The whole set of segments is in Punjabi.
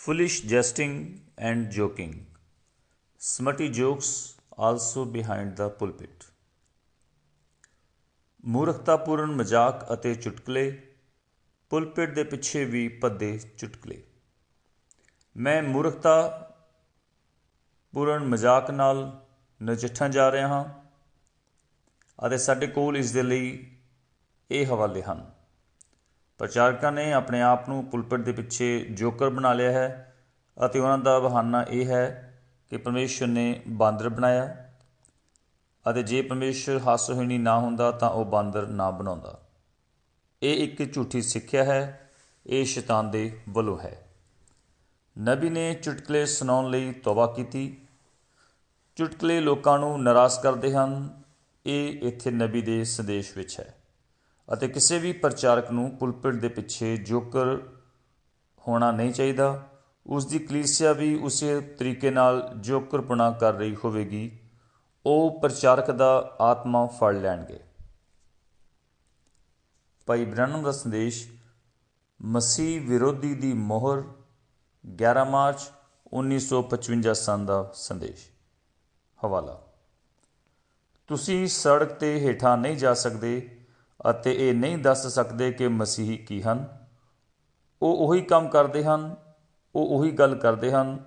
Foolish jesting and joking. Smutty jokes also behind the pulpit. ਮੂਰਖਤਾਪੂਰਨ ਮਜ਼ਾਕ ਅਤੇ ਚੁਟਕਲੇ ਪੁਲਪਿਟ ਦੇ ਪਿੱਛੇ ਵੀ ਪੱਦੇ ਚੁਟਕਲੇ ਮੈਂ ਮੂਰਖਤਾ ਪੂਰਨ ਮਜ਼ਾਕ ਨਾਲ ਨਜਿੱਠਣ ਜਾ ਰਿਹਾ ਹਾਂ ਅਤੇ ਸਾਡੇ ਕੋਲ ਇਸ ਦੇ ਲਈ ਇਹ ਹਵਾਲੇ ਹਨ ਪ੍ਰਚਾਰਕਾਂ ਨੇ ਆਪਣੇ ਆਪ ਨੂੰ ਪੁਲਪਿਟ ਦੇ ਪਿੱਛੇ ਜੋਕਰ ਬਣਾ ਲਿਆ ਹੈ ਅਤੇ ਉਹਨਾਂ ਦਾ ਬਹਾਨਾ ਇਹ ਹੈ ਕਿ ਪਰਮੇਸ਼ਵਰ ਨੇ ਬਾਂਦਰ ਬਣਾਇਆ ਅਤੇ ਜੇ ਪਰਮੇਸ਼ਵਰ ਹਾਸੋਹੀਣੀ ਨਾ ਹੁੰਦਾ ਤਾਂ ਉਹ ਬਾਂਦਰ ਨਾ ਬਣਾਉਂਦਾ। ਇਹ ਇੱਕ ਝੂਠੀ ਸਿੱਖਿਆ ਹੈ, ਇਹ ਸ਼ੈਤਾਨ ਦੇ ਵੱਲੋਂ ਹੈ। ਨਬੀ ਨੇ ਚੁਟਕਲੇ ਸੁਣਾਉਣ ਲਈ ਤੌਬਾ ਕੀਤੀ। ਚੁਟਕਲੇ ਲੋਕਾਂ ਨੂੰ ਨਰਾਜ਼ ਕਰਦੇ ਹਨ। ਇਹ ਇੱਥੇ ਨਬੀ ਦੇ ਸੰਦੇਸ਼ ਵਿੱਚ ਹੈ। ਅਤੇ ਕਿਸੇ ਵੀ ਪ੍ਰਚਾਰਕ ਨੂੰ ਪੁਲਪਿਟ ਦੇ ਪਿੱਛੇ ਜੋਕਰ ਹੋਣਾ ਨਹੀਂ ਚਾਹੀਦਾ। ਉਸ ਦੀ ਕਲੀਸਿਆ ਵੀ ਉਸੇ ਤਰੀਕੇ ਨਾਲ ਜੋਕਰਪਣਾ ਕਰ ਰਹੀ ਹੋਵੇਗੀ। ਉਹ ਪ੍ਰਚਾਰਕ ਦਾ ਆਤਮਾ ਫੜ ਲੈਣਗੇ। ਭਾਈ ਬ੍ਰਹਨਮ ਦਾ ਸੰਦੇਸ਼, ਮਸੀਹ ਵਿਰੋਧੀ ਦੀ ਮੋਹਰ 11 ਮਾਰਚ 1955 ਸਨ ਦਾ ਸੰਦੇਸ਼। ਹਵਾਲਾ। ਤੁਸੀਂ ਸੜਕ ਤੇ ਹੇਠਾਂ ਨਹੀਂ ਜਾ ਸਕਦੇ। ਅਤੇ ਇਹ ਨਹੀਂ ਦੱਸ ਸਕਦੇ ਕਿ ਮਸੀਹੀ ਕੀ ਹਨ। ਉਹ ਉਹੀ ਕੰਮ ਕਰਦੇ ਹਨ, ਉਹ ਉਹੀ ਗੱਲ ਕਰਦੇ ਹਨ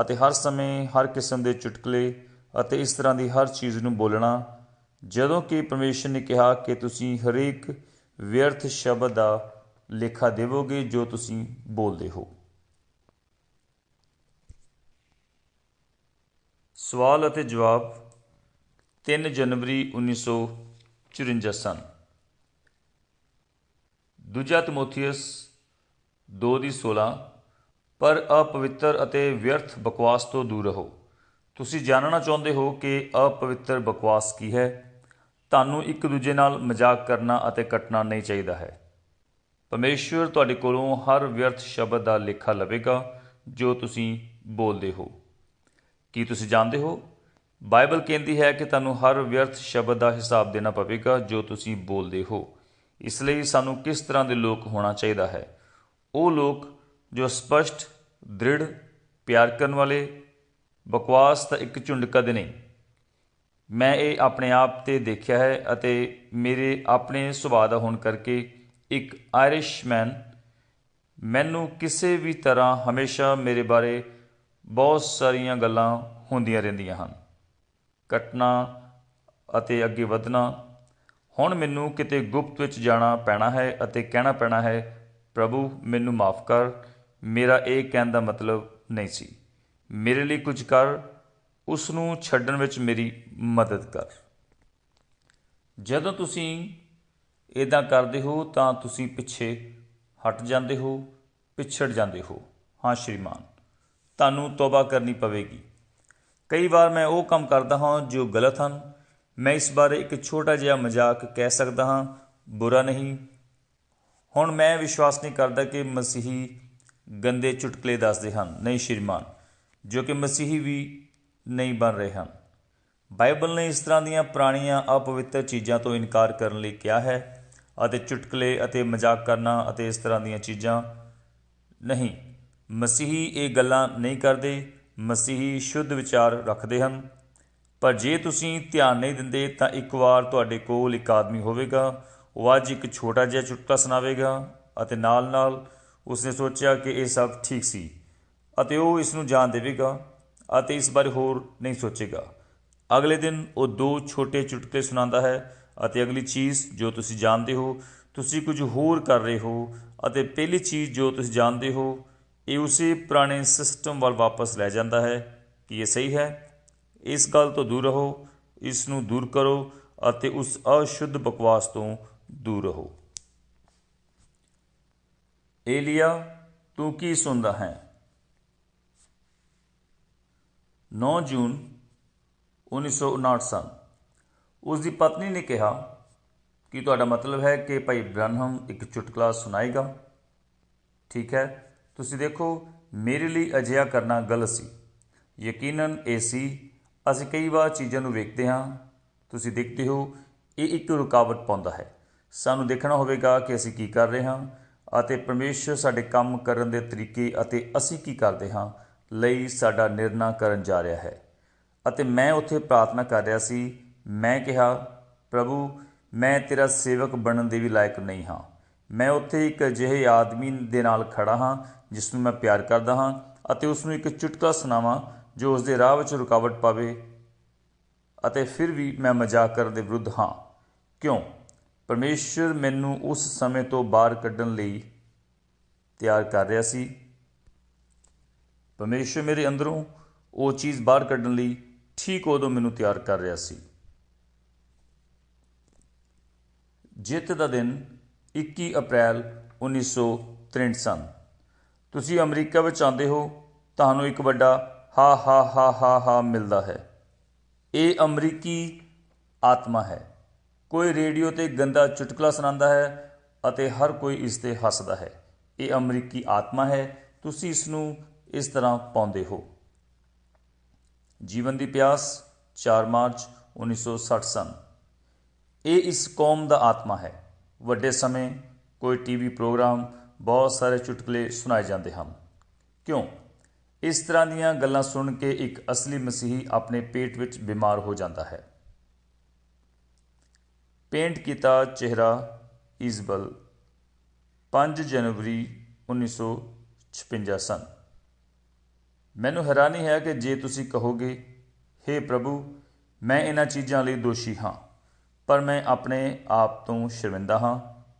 ਅਤੇ ਹਰ ਸਮੇਂ ਹਰ ਕਿਸਮ ਦੇ ਚੁਟਕਲੇ ਅਤੇ ਇਸ ਤਰ੍ਹਾਂ ਦੀ ਹਰ ਚੀਜ਼ ਨੂੰ ਬੋਲਣਾ। ਜਦੋਂ ਕਿ ਪਰਮੇਸ਼ਰ ਨੇ ਕਿਹਾ ਕਿ ਤੁਸੀਂ ਹਰੇਕ ਵਿਅਰਥ ਸ਼ਬਦ ਦਾ ਲੇਖਾ ਦੇਵੋਗੇ ਜੋ ਤੁਸੀਂ ਬੋਲਦੇ ਹੋ। ਸਵਾਲ ਅਤੇ ਜਵਾਬ 3 ਜਨਵਰੀ 1954 ਸਨ। ਦੂਜਾ ਤਮੋਥੀਅਸ 2 ਦੀ 16 ਪਰ ਅਪਵਿੱਤਰ ਅਤੇ ਵਿਅਰਥ ਬਕਵਾਸ ਤੋਂ ਦੂਰ ਰਹੋ। ਤੁਸੀਂ ਜਾਣਨਾ ਚਾਹੁੰਦੇ ਹੋ ਕਿ ਅਪਵਿੱਤਰ ਬਕਵਾਸ ਕੀ ਹੈ? ਤੁਹਾਨੂੰ ਇੱਕ ਦੂਜੇ ਨਾਲ ਮਜ਼ਾਕ ਕਰਨਾ ਅਤੇ ਕੱਟਣਾ ਨਹੀਂ ਚਾਹੀਦਾ ਹੈ। ਪਰਮੇਸ਼ਵਰ ਤੁਹਾਡੇ ਕੋਲੋਂ ਹਰ ਵਿਅਰਥ ਸ਼ਬਦ ਦਾ ਲੇਖਾ ਲਵੇਗਾ ਜੋ ਤੁਸੀਂ ਬੋਲਦੇ ਹੋ। ਕੀ ਤੁਸੀਂ ਜਾਣਦੇ ਹੋ? ਬਾਈਬਲ ਕਹਿੰਦੀ ਹੈ ਕਿ ਤੁਹਾਨੂੰ ਹਰ ਵਿਅਰਥ ਸ਼ਬਦ ਦਾ ਹਿਸਾਬ ਦੇਣਾ ਪਵੇਗਾ ਜੋ ਤੁਸੀਂ ਬੋਲਦੇ ਹੋ। ਇਸ ਲਈ ਸਾਨੂੰ ਕਿਸ ਤਰ੍ਹਾਂ ਦੇ ਲੋਕ ਹੋਣਾ ਚਾਹੀਦਾ ਹੈ? ਉਹ ਲੋਕ ਜੋ ਸਪਸ਼ਟ, ਦ੍ਰਿੜ, ਪਿਆਰ ਕਰਨ ਵਾਲੇ, ਬਕਵਾਸ ਤਾਂ ਇੱਕ ਝੁੰਡ ਕਦੇ ਨਹੀਂ। ਮੈਂ ਇਹ ਆਪਣੇ ਆਪ ਤੇ ਦੇਖਿਆ ਹੈ ਅਤੇ ਮੇਰੇ ਆਪਣੇ ਸੁਭਾਅ ਦਾ ਹੋਣ ਕਰਕੇ ਇੱਕ ਆਇਰਿਸ਼ਮੈਨ ਮੈਨੂੰ ਕਿਸੇ ਵੀ ਤਰ੍ਹਾਂ ਹਮੇਸ਼ਾ ਮੇਰੇ ਬਾਰੇ ਬਹੁਤ ਸਾਰੀਆਂ ਗੱਲਾਂ ਹੁੰਦੀਆਂ ਰਹਿੰਦੀਆਂ ਹਨ। ਕੱਟਣਾ ਅਤੇ ਅੱਗੇ ਵਧਣਾ ਹੁਣ ਮੈਨੂੰ ਕਿਤੇ ਗੁਪਤ ਵਿੱਚ ਜਾਣਾ ਪੈਣਾ ਹੈ ਅਤੇ ਕਹਿਣਾ ਪੈਣਾ ਹੈ, ਪ੍ਰਭੂ, ਮੈਨੂੰ ਮਾਫ ਕਰ। ਮੇਰਾ ਇਹ ਕਹਿਣ ਦਾ ਮਤਲਬ ਨਹੀਂ ਸੀ। ਮੇਰੇ ਲਈ ਕੁਝ ਕਰ। ਉਸ ਨੂੰ ਛੱਡਣ ਵਿੱਚ ਮੇਰੀ ਮਦਦ ਕਰ। ਜਦੋਂ ਤੁਸੀਂ ਇਦਾਂ ਕਰਦੇ ਹੋ, ਤਾਂ ਤੁਸੀਂ ਪਿੱਛੇ ਹਟ ਜਾਂਦੇ ਹੋ, ਪਿਛੜ ਜਾਂਦੇ ਹੋ। ਹਾਂ, ਸ਼੍ਰੀਮਾਨ, ਤੁਹਾਨੂੰ ਤੋਬਾ ਕਰਨੀ ਪਵੇਗੀ। ਕਈ ਵਾਰ ਮੈਂ ਉਹ ਕੰਮ ਕਰਦਾ ਹਾਂ ਜੋ ਗਲਤ ਹਨ। ਮੈਂ ਇਸ ਬਾਰੇ ਇੱਕ ਛੋਟਾ ਜਿਹਾ ਮਜ਼ਾਕ ਕਹਿ ਸਕਦਾ ਹਾਂ, ਬੁਰਾ ਨਹੀਂ। ਹੁਣ ਮੈਂ ਵਿਸ਼ਵਾਸ ਨਹੀਂ ਕਰਦਾ ਕਿ ਮਸੀਹੀ ਗੰਦੇ ਚੁਟਕਲੇ ਦੱਸਦੇ ਹਨ, ਨਹੀਂ ਸ਼੍ਰੀਮਾਨ, ਜੋ ਕਿ ਮਸੀਹੀ ਵੀ ਨਹੀਂ ਬਣ ਰਹੇ ਹਨ। ਬਾਈਬਲ ਨੇ ਇਸ ਤਰ੍ਹਾਂ ਦੀਆਂ ਪੁਰਾਣੀਆਂ ਅਪਵਿੱਤਰ ਚੀਜ਼ਾਂ ਤੋਂ ਇਨਕਾਰ ਕਰਨ ਲਈ ਕਿਹਾ ਹੈ ਅਤੇ ਚੁਟਕਲੇ ਅਤੇ ਮਜ਼ਾਕ ਕਰਨਾ ਅਤੇ ਇਸ ਤਰ੍ਹਾਂ ਦੀਆਂ ਚੀਜ਼ਾਂ ਨਹੀਂ। ਮਸੀਹੀ ਇਹ ਗੱਲਾਂ ਨਹੀਂ ਕਰਦੇ, ਮਸੀਹੀ ਸ਼ੁੱਧ ਵਿਚਾਰ ਰੱਖਦੇ ਹਨ। ਪਰ ਜੇ ਤੁਸੀਂ ਧਿਆਨ ਨਹੀਂ ਦਿੰਦੇ, ਤਾਂ ਇੱਕ ਵਾਰ ਤੁਹਾਡੇ ਕੋਲ ਇੱਕ ਆਦਮੀ ਹੋਵੇਗਾ। ਉਹ ਅੱਜ ਇੱਕ ਛੋਟਾ ਜਿਹਾ ਚੁਟਕਲਾ ਸੁਣਾਵੇਗਾ ਅਤੇ ਨਾਲ-ਨਾਲ ਉਸਨੇ ਸੋਚਿਆ ਕਿ ਇਹ ਸਭ ਠੀਕ ਸੀ ਅਤੇ ਉਹ ਇਸ ਨੂੰ ਜਾਣ ਦੇਵੇਗਾ ਅਤੇ ਇਸ ਬਾਰੇ ਹੋਰ ਨਹੀਂ ਸੋਚੇਗਾ। ਅਗਲੇ ਦਿਨ ਉਹ ਦੋ ਛੋਟੇ ਚੁਟਕਲੇ ਸੁਣਾਉਂਦਾ ਹੈ ਅਤੇ ਅਗਲੀ ਚੀਜ਼ ਜੋ ਤੁਸੀਂ ਜਾਣਦੇ ਹੋ, ਤੁਸੀਂ ਕੁਝ ਹੋਰ ਕਰ ਰਹੇ ਹੋ ਅਤੇ ਪਹਿਲੀ ਚੀਜ਼ ਜੋ ਤੁਸੀਂ ਜਾਣਦੇ ਹੋ, ਇਹ ਉਸੇ ਪੁਰਾਣੇ ਸਿਸਟਮ ਵੱਲ ਵਾਪਸ ਲੈ ਜਾਂਦਾ ਹੈ ਕਿ ਇਹ ਸਹੀ ਹੈ ਇਸ ਗੱਲ ਤੋਂ ਦੂਰ ਰਹੋ, ਇਸ ਨੂੰ ਦੂਰ ਕਰੋ ਅਤੇ ਉਸ ਅਸ਼ੁੱਧ ਬਕਵਾਸ ਤੋਂ ਦੂਰ ਰਹੋ। ਏਲੀਆ, ਤੂੰ ਕੀ ਸੁਣਦਾ ਹੈ? 9 ਜੂਨ 1959 ਸਨ ਉਸ ਦੀ ਪਤਨੀ ਨੇ ਕਿਹਾ ਕਿ ਤੁਹਾਡਾ ਮਤਲਬ ਹੈ ਕਿ ਭਾਈ ਬ੍ਰਹਮ ਇੱਕ ਚੁਟਕਲਾ ਸੁਣਾਏਗਾ। ਠੀਕ ਹੈ, ਤੁਸੀਂ ਦੇਖੋ, ਮੇਰੇ ਲਈ ਅਜਿਹਾ ਕਰਨਾ ਗਲਤ ਸੀ। ਯਕੀਨਨ ਇਹ ਸੀ ਅਸੀਂ ਕਈ ਵਾਰ ਚੀਜ਼ਾਂ ਨੂੰ ਵੇਖਦੇ ਹਾਂ, ਤੁਸੀਂ ਦੇਖਦੇ ਹੋ, ਇਹ ਇੱਕ ਰੁਕਾਵਟ ਪਾਉਂਦਾ ਹੈ। ਸਾਨੂੰ ਦੇਖਣਾ ਹੋਵੇਗਾ ਕਿ ਅਸੀਂ ਕੀ ਕਰ ਰਹੇ ਹਾਂ ਅਤੇ ਪਰਮੇਸ਼ਰ ਸਾਡੇ ਕੰਮ ਕਰਨ ਦੇ ਤਰੀਕੇ ਅਤੇ ਅਸੀਂ ਕੀ ਕਰਦੇ ਹਾਂ ਲਈ ਸਾਡਾ ਨਿਰਣਾ ਕਰਨ ਜਾ ਰਿਹਾ ਹੈ। ਅਤੇ ਮੈਂ ਉੱਥੇ ਪ੍ਰਾਰਥਨਾ ਕਰ ਰਿਹਾ ਸੀ, ਮੈਂ ਕਿਹਾ, ਪ੍ਰਭੂ, ਮੈਂ ਤੇਰਾ ਸੇਵਕ ਬਣਨ ਦੇ ਵੀ ਲਾਇਕ ਨਹੀਂ ਹਾਂ। ਮੈਂ ਉੱਥੇ ਇੱਕ ਅਜਿਹੇ ਆਦਮੀ ਦੇ ਨਾਲ ਖੜਾ ਹਾਂ ਜਿਸ ਨੂੰ ਮੈਂ ਪਿਆਰ ਕਰਦਾ ਹਾਂ ਅਤੇ ਉਸ ਨੂੰ ਇੱਕ ਚੁਟਕਲਾ ਸੁਣਾਵਾਂ ਜੋ ਉਸ ਦੇ ਰਾਹ ਵਿੱਚ ਰੁਕਾਵਟ ਪਾਵੇ ਅਤੇ ਫਿਰ ਵੀ ਮੈਂ ਮਜ਼ਾਕ ਕਰਨ ਦੇ ਵਿਰੁੱਧ ਹਾਂ। ਕਿਉਂ? ਪਰਮੇਸ਼ਰ ਮੈਨੂੰ ਉਸ ਸਮੇਂ ਤੋਂ ਬਾਹਰ ਕੱਢਣ ਲਈ ਤਿਆਰ ਕਰ ਰਿਹਾ ਸੀ। ਪਰਮੇਸ਼ਰ ਮੇਰੇ ਅੰਦਰੋਂ ਉਹ ਚੀਜ਼ ਬਾਹਰ ਕੱਢਣ ਲਈ ਠੀਕ ਉਦੋਂ ਮੈਨੂੰ ਤਿਆਰ ਕਰ ਰਿਹਾ ਸੀ। ਜਿੱਤ ਦਾ ਦਿਨ 21 ਅਪ੍ਰੈਲ 1963 ਸਨ। ਤੁਸੀਂ ਅਮਰੀਕਾ ਵਿੱਚ ਆਉਂਦੇ ਹੋ, ਤੁਹਾਨੂੰ ਇੱਕ ਵੱਡਾ ਹਾ ਹਾ ਹਾ ਹਾ ਹਾ ਮਿਲਦਾ ਹੈ। ਇਹ ਅਮਰੀਕੀ ਆਤਮਾ ਹੈ। ਕੋਈ ਰੇਡੀਓ ਤੇ ਗੰਦਾ ਚੁਟਕਲਾ ਸੁਣਾਉਂਦਾ ਹੈ ਅਤੇ ਹਰ ਕੋਈ ਇਸ ਤੇ ਹੱਸਦਾ ਹੈ। ਇਹ ਅਮਰੀਕੀ ਆਤਮਾ ਹੈ। ਤੁਸੀਂ ਇਸ ਨੂੰ ਇਸ ਤਰ੍ਹਾਂ ਪਾਉਂਦੇ ਹੋ। ਜੀਵਨ ਦੀ ਪਿਆਸ 4 ਮਾਰਚ 1960 ਸਨ। ਇਹ ਇਸ ਕੌਮ ਦਾ ਆਤਮਾ ਹੈ। ਵੱਡੇ ਸਮੇਂ ਕੋਈ ਟੀਵੀ ਪ੍ਰੋਗਰਾਮ, ਬਹੁਤ ਸਾਰੇ ਚੁਟਕਲੇ ਸੁਣਾਏ ਜਾਂਦੇ ਹਨ। ਕਿਉਂ? ਇਸ ਤਰ੍ਹਾਂ ਦੀਆਂ ਗੱਲਾਂ ਸੁਣ ਕੇ ਇੱਕ ਅਸਲੀ ਮਸੀਹੀ ਆਪਣੇ ਪੇਟ ਵਿੱਚ ਬਿਮਾਰ ਹੋ ਜਾਂਦਾ ਹੈ। ਪੇਂਟ ਕੀਤਾ ਚਿਹਰਾ ਇਜ਼ਬਲ 5 ਜਨਵਰੀ 1956 ਸਨ। ਮੈਨੂੰ ਹੈਰਾਨੀ ਹੈ ਕਿ ਜੇ ਤੁਸੀਂ ਕਹੋਗੇ हे ਪ੍ਰਭੂ, ਮੈਂ ਇਹਨਾਂ ਚੀਜ਼ਾਂ ਲਈ ਦੋਸ਼ੀ ਹਾਂ, ਪਰ ਮੈਂ ਆਪਣੇ ਆਪ ਤੋਂ ਸ਼ਰਮਿੰਦਾ ਹਾਂ,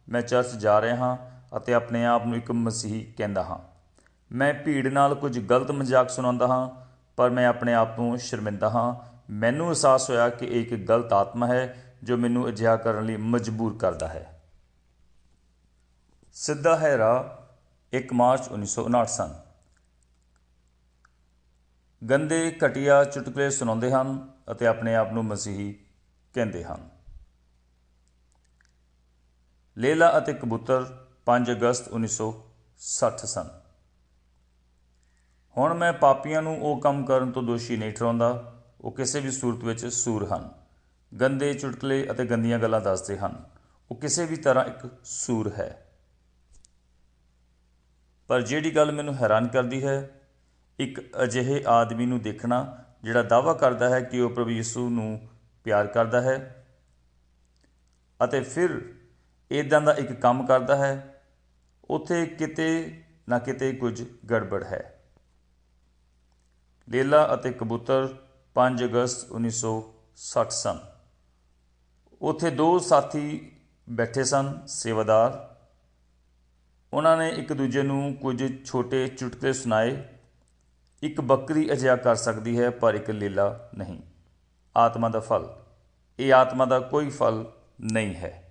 ਮੈਂ ਚਰਚ ਜਾ ਰਿਹਾ ਹਾਂ ਅਤੇ ਆਪਣੇ ਆਪ ਨੂੰ ਇੱਕ ਮਸੀਹੀ ਕਹਿੰਦਾ ਹਾਂ। ਮੈਂ ਭੀੜ ਨਾਲ ਕੁਝ ਗਲਤ ਮਜ਼ਾਕ ਸੁਣਾਉਂਦਾ ਹਾਂ, ਪਰ ਮੈਂ ਆਪਣੇ ਆਪ ਨੂੰ ਸ਼ਰਮਿੰਦਾ ਹਾਂ। ਮੈਨੂੰ ਅਹਿਸਾਸ ਹੋਇਆ ਕਿ ਇਹ ਇੱਕ ਗਲਤ ਆਤਮਾ ਹੈ, ਜੋ ਮੈਨੂੰ ਅਜਿਹਾ ਕਰਨ ਲਈ ਮਜਬੂਰ ਕਰਦਾ ਹੈ। ਸਿੱਧਾ ਹੈ ਰਾਹ 1 ਮਾਰਚ 1959 ਸਨ। ਗੰਦੇ, ਘਟੀਆ ਚੁਟਕਲੇ ਸੁਣਾਉਂਦੇ ਹਨ ਅਤੇ ਆਪਣੇ ਆਪ ਨੂੰ ਮਸੀਹੀ ਕਹਿੰਦੇ ਹਨ। ਲੇਲਾ ਅਤੇ ਕਬੂਤਰ 5 ਅਗਸਤ 1960 ਸਨ। ਹੁਣ ਮੈਂ ਪਾਪੀਆਂ ਨੂੰ ਉਹ ਕੰਮ ਕਰਨ ਤੋਂ ਦੋਸ਼ੀ ਨਹੀਂ ਠਹਿਰਾਉਂਦਾ ਉਹ ਕਿਸੇ ਵੀ ਸੂਰਤ ਵਿੱਚ ਸੂਰ ਹਨ। ਗੰਦੇ, ਚੁਟਕਲੇ ਅਤੇ ਗੰਦੀਆਂ ਗੱਲਾਂ ਦੱਸਦੇ ਹਨ। ਉਹ ਕਿਸੇ ਵੀ ਤਰ੍ਹਾਂ ਇੱਕ ਸੂਰ ਹੈ। ਪਰ ਜਿਹੜੀ ਗੱਲ ਮੈਨੂੰ ਹੈਰਾਨ ਕਰਦੀ ਹੈ, ਇੱਕ ਅਜਿਹੇ ਆਦਮੀ ਨੂੰ ਦੇਖਣਾ ਜਿਹੜਾ ਦਾਵਾ ਕਰਦਾ ਹੈ ਕਿ ਉਹ ਪ੍ਰਭੂ ਯਿਸੂ ਨੂੰ ਪਿਆਰ ਕਰਦਾ ਹੈ ਅਤੇ ਫਿਰ ਇਦਾਂ ਦਾ ਇੱਕ ਕੰਮ ਕਰਦਾ ਹੈ, ਉਥੇ ਕਿਤੇ ਨਾ ਕਿਤੇ ਕੁਝ ਗੜਬੜ ਹੈ। ਲੇਲਾ ਅਤੇ ਕਬੂਤਰ 5 ਅਗਸਤ 1960 ਸਨ। ਉੱਥੇ ਦੋ ਸਾਥੀ ਬੈਠੇ ਸਨ, ਸੇਵਾਦਾਰ। ਉਹਨਾਂ ਨੇ ਇੱਕ ਦੂਜੇ ਨੂੰ ਕੁਝ ਛੋਟੇ ਚੁਟਕਲੇ ਸੁਣਾਏ। ਇੱਕ ਬੱਕਰੀ ਅਜਿਹਾ ਕਰ ਸਕਦੀ ਹੈ, ਪਰ ਇੱਕ ਲੀਲਾ ਨਹੀਂ। ਆਤਮਾ ਦਾ ਫਲ। ਇਹ ਆਤਮਾ ਦਾ ਕੋਈ ਫਲ ਨਹੀਂ ਹੈ।